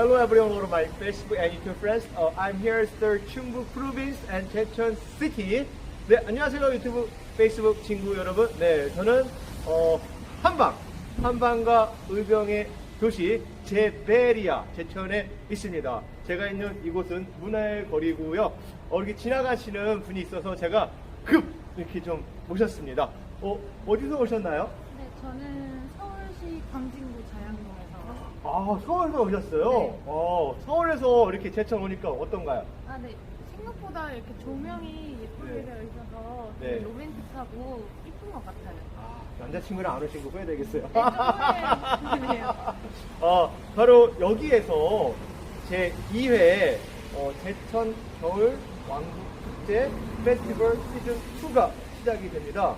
Hello everyone, of my Facebook and YouTube friends. Uh, I'm here at the Chungbu province and Jecheon city. 네, 안녕하세요 유튜브, 페이스북 친구 여러분. 네, 저는 어, 한방, 한방과 의병의 도시 제베리아 제천에 있습니다. 제가 있는 이곳은 문화의 거리고요. 어, 이렇게 지나가시는 분이 있어서 제가 급 이렇게 좀 모셨습니다. 어, 어디서 오셨나요? 네, 저는 서울시 광진구 자양동에서 아, 서울에서 오셨어요? 네. 어, 서울에서 이렇게 제천 오니까 어떤가요? 아, 네. 생각보다 이렇게 조명이 예쁘게 네. 되어 있어서 네. 되게 로맨틱하고 이쁜 것 같아요. 아, 남자친구랑 안 오신 거 후회되겠어요. 네, 좀 후회되네요. 어, 바로 여기에서 제 2회 어, 제천 겨울 왕국 축제 페스티벌 시즌 2가 시작이 됩니다.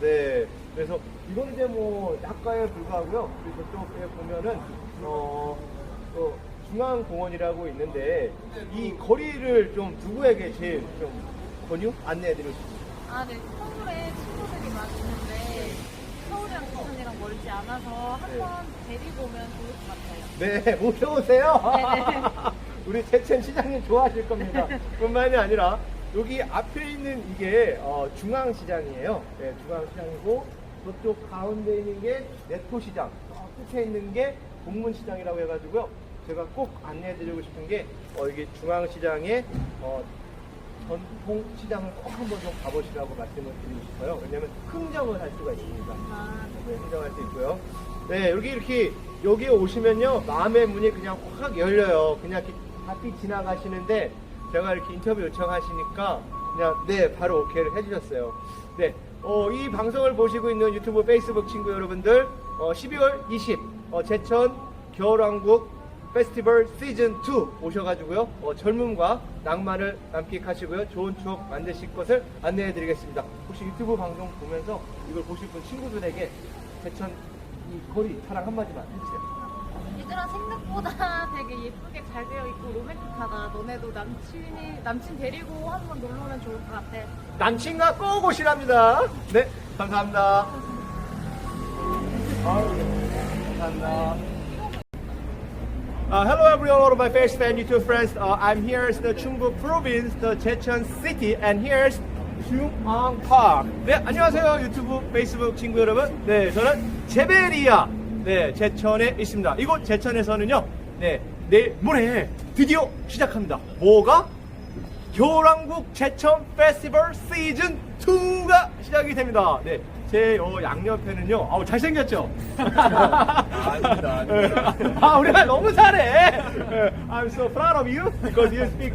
네. 그래서 이건 이제 뭐 약가에 불과하고요. 그리고 저쪽에 보면은 어, 또 중앙공원이라고 있는데 이 거리를 좀 누구에게 제일 좀 권유 안내해드리고 싶습니다. 아, 네. 서울에 친구들이 많이 있는데 서울이랑 부산이랑 멀지 않아서 한번 데리고 오면 좋을 것 같아요. 네, 모셔오세요. 네네. 우리 제천 시장님 좋아하실 겁니다. 뿐만이 아니라 여기 앞에 있는 이게 어, 중앙시장이에요. 네, 중앙시장이고 저쪽 가운데 있는 게 네토시장, 저 끝에 있는 게 동문시장이라고 해가지고요. 제가 꼭 안내해드리고 싶은 게 어, 이게 중앙시장에 어, 전통 시장을 꼭 한번 좀 가보시라고 말씀을 드리고 싶어요. 왜냐면 흥정을 할 수가 있습니다. 아, 네, 선정할 수 있고요. 네, 여기 이렇게 여기 오시면요 마음의 문이 그냥 확 열려요. 그냥 이렇게 바삐 지나가시는데 제가 이렇게 인터뷰 요청하시니까 그냥 네 바로 오케이를 해주셨어요. 네, 어, 이 방송을 보시고 있는 유튜브, 페이스북 친구 여러분들 어, 12월 20 어, 제천 겨울왕국 페스티벌 시즌 2 오셔가지고요 어, 젊음과 낭만을 만끽하시고요 좋은 추억 만드실 것을 안내해드리겠습니다. 혹시 유튜브 방송 보면서 이걸 보실 분 친구들에게 제천 이 거리 자랑 한마디만 해주세요. 얘들아 생각보다 되게 예쁘게 잘 되어 있고 로맨틱하다. 너네도 남친이 남친 데리고 한번 놀러 오면 좋을 것 같아. 남친과 꼭 오시랍니다. 네, 감사합니다. 네. Uh, hello everyone, all of my Facebook and YouTube friends. Uh, I'm here in the Chungbu province, the Jecheon city, and here's Jungang Park. 네, 안녕하세요 유튜브, 페이스북 친구 여러분. 네, 저는 제베리아, 네, 제천에 있습니다. 이곳 제천에서는요, 네, 내일 모레 드디어 시작합니다. 뭐가? 겨울왕국 제천 페스티벌 시즌 2가 시작이 됩니다. 네. 제 어, 양옆에는요, 아우, 잘생겼죠? 아닙니다, 아닙니다. 아, 우리가 너무 잘해! 네, I'm so proud of you because you speak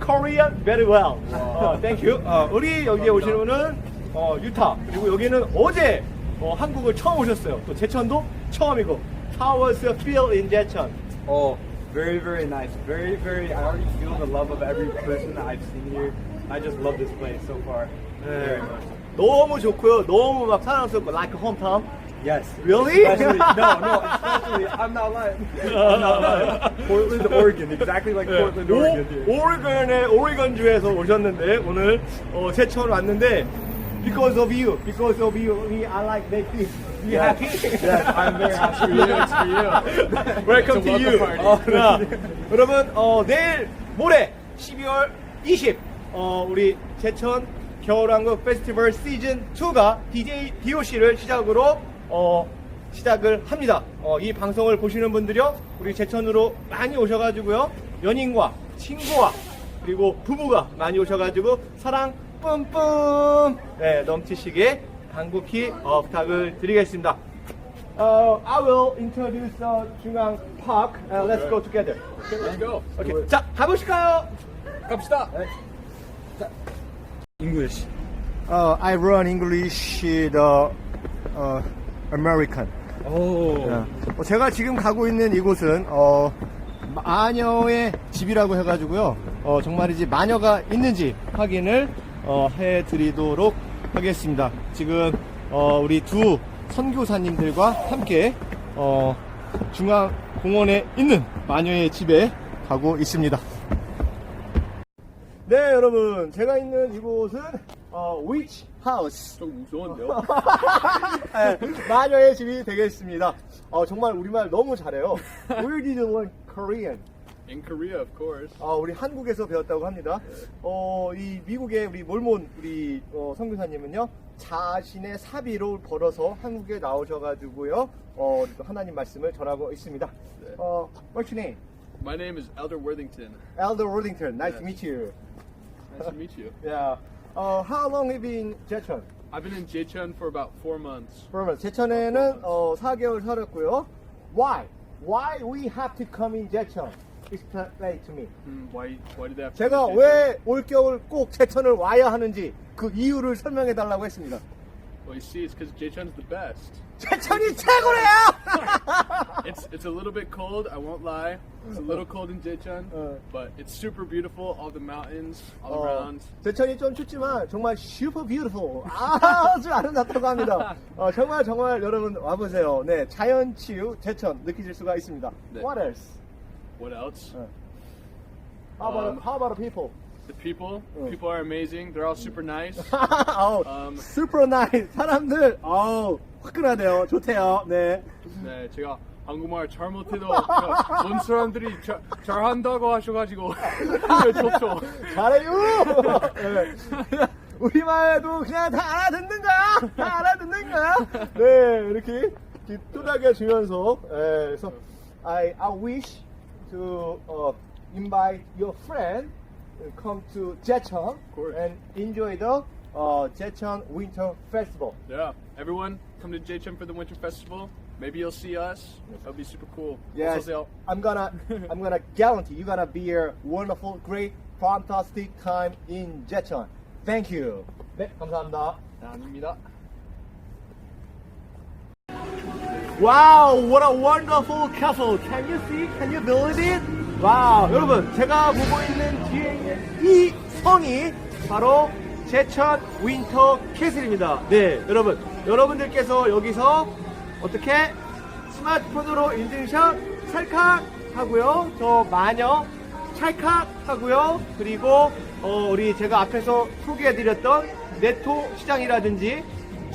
Korean very well. 어, thank you. 어, 우리 여기에 오시는 분은 어, 유타, 그리고 여기는 어제 어, 한국을 처음 오셨어요. 또 제천도 처음이고. How was your feel in 제천? Oh, very, very nice. Very, very. I already feel the love of every person that I've seen here. I just love this place so far. 네. Very much. 너무 좋고요. 너무 막 사랑스럽고 like hometown. Yes. Really? Especially, no, no. Especially, I'm not lying. I'm not lying. Portland, Oregon. Exactly like 네. Portland, Oregon. 오, 오레건의 오레건 주에서 오셨는데 오늘 어, 제천 왔는데 because of you, because of you, we I like make this. You Yes. happy? Yes, I'm very happy. It's for you. Welcome to you. 어, 자, 여러분 어, 내일 모레 12월 20 어, 우리 제천 겨울왕국 페스티벌 시즌 2가 DJ DOC를 시작으로 어, 시작을 합니다. 어, 이 방송을 보시는 분들이요, 우리 제천으로 많이 오셔가지고요, 연인과 친구와 그리고 부부가 많이 오셔가지고 사랑 뿜뿜 네, 넘치시게 간곡히 어, 부탁을 드리겠습니다. Uh, I will introduce uh, 중앙 Park. Uh, let's go together. Let's go. Okay. 자, 가보실까요? 갑시다. English. Uh, I run English the uh, American. Oh. 어, 제가 지금 가고 있는 이곳은 어, 마녀의 집이라고 해가지고요. 어, 정말이지 마녀가 있는지 확인을 어, 해드리도록 하겠습니다. 지금 어, 우리 두 선교사님들과 함께 어, 중앙 공원에 있는 마녀의 집에 가고 있습니다. 네, 여러분, 제가 있는 이곳은 어, 위치 하우스. 좀 무서운데요? 네, 마녀의 집이 되겠습니다. 어, 정말 우리말 너무 잘해요. Where did you learn Korean. In Korea, of course. 어, 우리 한국에서 배웠다고 합니다. 어, 이 미국의 우리 몰몬 우리 어, 선교사님은요 자신의 사비로 벌어서 한국에 나오셔가지고요 어, 또 하나님 말씀을 전하고 있습니다. 어, what's your name? My name is Elder Worthington. Elder Worthington. Nice to meet you. Nice to meet you. Yeah. Uh, how long have you been in Jecheon? I've been in Jechun for about four months. 그러면 제천에는 어, 4개월 살았고요. Why? Why we have to come in Jecheon? Explain to me. Hmm, why? Why did have to 제가 Jecheon? 왜 올겨울 꼭 제천을 와야 하는지 그 이유를 설명해 달라고 했습니다. Well, you see, it's because Jechun's the best. 제천이 최고래요! It's it's a little bit cold. I won't lie. It's a little cold in Jechun, Uh. but it's super beautiful. All the mountains all 어, around. 제천이 좀 춥지만 정말 슈퍼 뷰티풀 아주 아름답다고 합니다. 어, 정말 정말 여러분 와보세요. 네, 자연 치유 제천 느끼실 수가 있습니다. 네. What else? What else? Uh. How about Um, how about people? The people. Uh. People are amazing. They're all super nice. 아우, Um. super nice 사람들 아우 화끈하대요. 좋대요. 네. 네, 제가 한국말 잘 못해도 저- 본 사람들이 자- 잘한다고 하셔가지고 네, 좋죠. 잘해요. 네. 우리말도 그냥 다 알아듣는 거야. 다 알아듣는 거야. 네, 이렇게 두닥여 주면서 예, 그래서 I I wish to uh, invite your friend come to Jecheon course. and enjoy the uh, Jecheon Winter Festival. Yeah, everyone come to Jechun for the Winter Festival. Maybe you'll see us. That'll be super cool. Yes, 어서오세요. I'm gonna I'm gonna guarantee you're gonna be a wonderful, great, fantastic time in Jecheon. Thank you. 네, 감사합니다. 아닙니다. Wow, what a wonderful castle. Can you see? Can you believe it? 와우, 여러분, 제가 보고 있는 뒤에 이 성이 바로 제천 윈터 캐슬입니다. 네, 여러분, 여러분들께서 여기서 어떻게 스마트폰으로 인증샷 찰칵 하고요. 저 마녀 찰칵 하고요. 그리고 어, 우리 제가 앞에서 소개해드렸던 네토 시장이라든지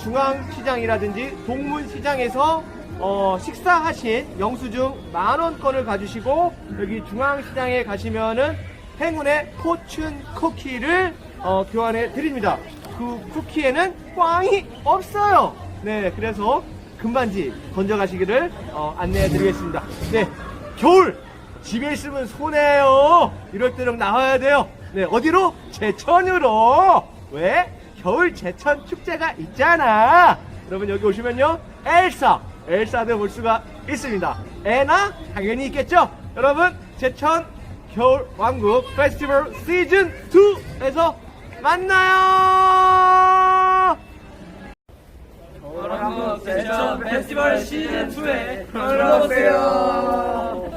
중앙시장이라든지 동문시장에서 어, 식사하신 영수증 만원권을 가지시고 여기 중앙시장에 가시면은 행운의 포춘 쿠키를 어, 교환해 드립니다. 그 쿠키에는 꽝이 없어요. 네, 그래서 금반지 건져가시기를 어, 안내해 드리겠습니다. 네, 겨울 집에 있으면 손해요. 이럴 때는 나와야 돼요. 네, 어디로? 제천으로. 왜? 겨울 제천 축제가 있잖아. 여러분 여기 오시면요, 엘사, 엘사도 볼 수가 있습니다. 에나 당연히 있겠죠. 여러분 제천 겨울 왕국 페스티벌 시즌 2에서 만나요. 여러분 제천 페스티벌 시즌 2에 놀러 오세요.